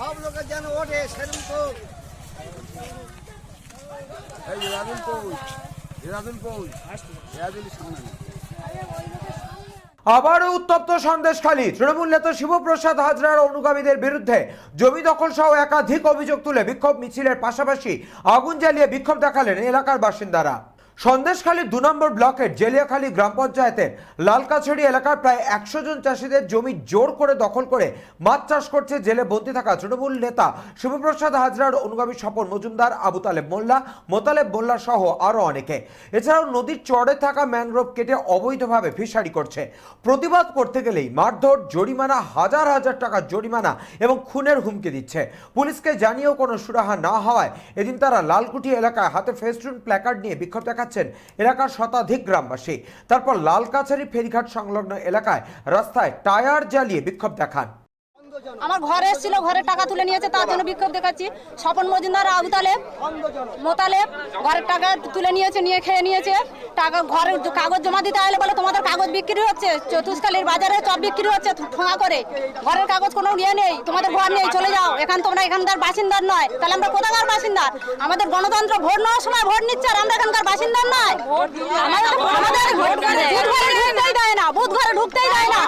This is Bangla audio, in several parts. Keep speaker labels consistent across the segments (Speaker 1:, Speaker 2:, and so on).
Speaker 1: সব লোকের যেন ওঠে, সেরকম তো। আবারও উত্তপ্ত সন্দেশখালী। তৃণমূল নেতা শিবপ্রসাদ হাজরার অনুগামীদের বিরুদ্ধে জমি দখল সহ একাধিক অভিযোগ তুলে বিক্ষোভ মিছিলের পাশাপাশি আগুন জ্বালিয়ে বিক্ষোভ দেখালেন এলাকার বাসিন্দারা। সন্দেশখালী দু নম্বর ব্লকের জেলিয়াখালী গ্রাম পঞ্চায়েতের লালকাছড়ি এলাকার প্রায় একশো জন চাষিদের জমি জোর করে দখল করে মাছ চাষ করছে জেলে বন্দী থাকা তৃণমূল নেতা শিবপ্রসাদ হাজরার অনুগামী স্বপন মজুমদার, আবু তালেব মোল্লা, মোতালেব মোল্লা সহ আরও অনেকে। এছাড়াও নদীর চড়ে থাকা ম্যানগ্রোভ কেটে অবৈধভাবে ফিশারি করছে। প্রতিবাদ করতে গেলেই মারধর, জরিমানা, হাজার হাজার টাকার জরিমানা এবং খুনের হুমকি দিচ্ছে। পুলিশকে জানিয়েও কোনো সুরাহা না হওয়ায় এদিন তারা লালকুঠি এলাকায় হাতে ফেস্টুন, প্ল্যাকার্ড নিয়ে বিক্ষোভ দেখাচ্ছেন এলাকার শতাধিক গ্রামবাসী। তারপর লালকাছারি ফেরিঘাট সংলগ্ন এলাকায় রাস্তায় টায়ার জ্বালিয়ে বিক্ষোভ দেখান।
Speaker 2: আমার ঘরে এসেছিল ঘরের টাকা তুলে নিয়েছে তার জন্য বিক্ষোভ দেখাচ্ছি স্বপন মজুমদার আবু তালেব মোতালেব ঘরের টাকা তুলে নিয়েছে নিয়ে খেয়ে নিয়েছে টাকা ঘরের কাগজ জমা দিতে আইলে বলে তোমাদের কাগজ বিক্রি হচ্ছে চতুষ্কালীর বাজারে চপ বিক্রি হচ্ছে ঠোঙা করে ঘরের কাগজ কোনো ইয়ে নেই তোমাদের ঘর নেই চলে যাও এখান তোমরা এখানকার বাসিন্দার নয় তাহলে আমরা কোথাকার বাসিন্দার আমাদের গণতন্ত্র ভোট নেওয়ার সময় ভোট নিচ্ছে আর আমরা এখানকার বাসিন্দার নয় আমাদের আমাদের বুথ ঘরে ঢুকতেই দেয় না বুথ ঘরে ঢুকতেই দেয় না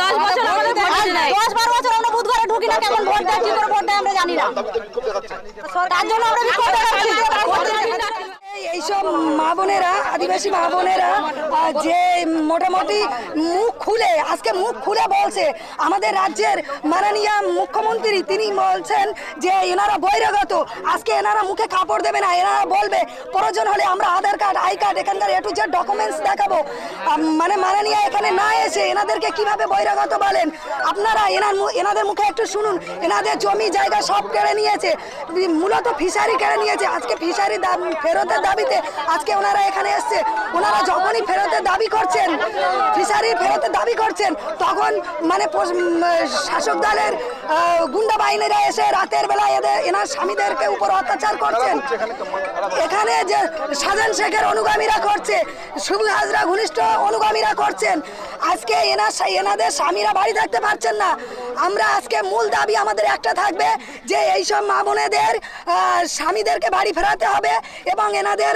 Speaker 2: দশ বছর আমাদের ভোট দেয় দশ বারো বছর আমরা বুথ ঘরে ঢুকি না কেমন ভোট দেয় কি করে ভোট দেয় আমরা জানি না। তার জন্য আমরা বিক্ষোভ দেখাচ্ছি।
Speaker 3: এইসব মা বোনেরা, আদিবাসী মা বোনেরা যে মোটামুটি মুখ খুলে, আজকে মুখ খুলে বলছে, আমাদের রাজ্যের মাননীয় মুখ্যমন্ত্রী, তিনি বলছেন যে এনারা বহিরাগত, আজকে এনারা মুখে কাপড় দেবে না, এনারা বলবে, প্রয়োজন হলে আমরা আধার কার্ড, আই কার্ড, এখানকার এ টু জেড ডকুমেন্টস দেখাবো। মানে মাননীয় এখানে না এসে এনাদেরকে কীভাবে বহিরাগত বলেন? আপনারা এনার এনাদের মুখে একটু শুনুন, এনাদের জমি জায়গা সব কেড়ে নিয়েছে, মূলত ফিশারি কেড়ে নিয়েছে, আজকে ফিশারি ফেরতের দাবিতে আজকে ওনারা এখানে এসছে। ওনারা যখনই ফেরতের দাবি করছেন ফিশারি ফেরতের দাবি করছেন তখন মানে শাসক দলের গুন্ডা বাহিনীরা এসে রাতের বেলা এদের এনার স্বামীদেরকে উপর অত্যাচার করছেন। এখানে যে সাজান শেখের অনুগামীরা করছে শুভ হাজরা ঘনিষ্ঠ অনুগামীরা করছেন। আজকে এনার এনাদের স্বামীরা বাড়ি থাকতে পারছেন না। আমরা আজকে মূল দাবি আমাদের একটা থাকবে যে এইসব মা বোনেদের স্বামীদেরকে বাড়ি ফেরাতে হবে এবং এনাদের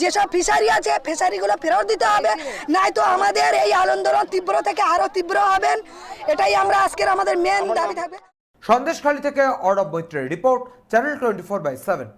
Speaker 3: যেসব ফিশারি আছে ফিশারিগুলো ফেরত দিতে হবে। নাই তো আমাদের এই আন্দোলন তীব্র থেকে আরও তীব্র হবেন। এটাই আমরা আজকের আমাদের মেন দাবি থাকবে।
Speaker 1: সন্দেশখালী থেকে অর্ডব মৈত্রের report channel twenty four by seven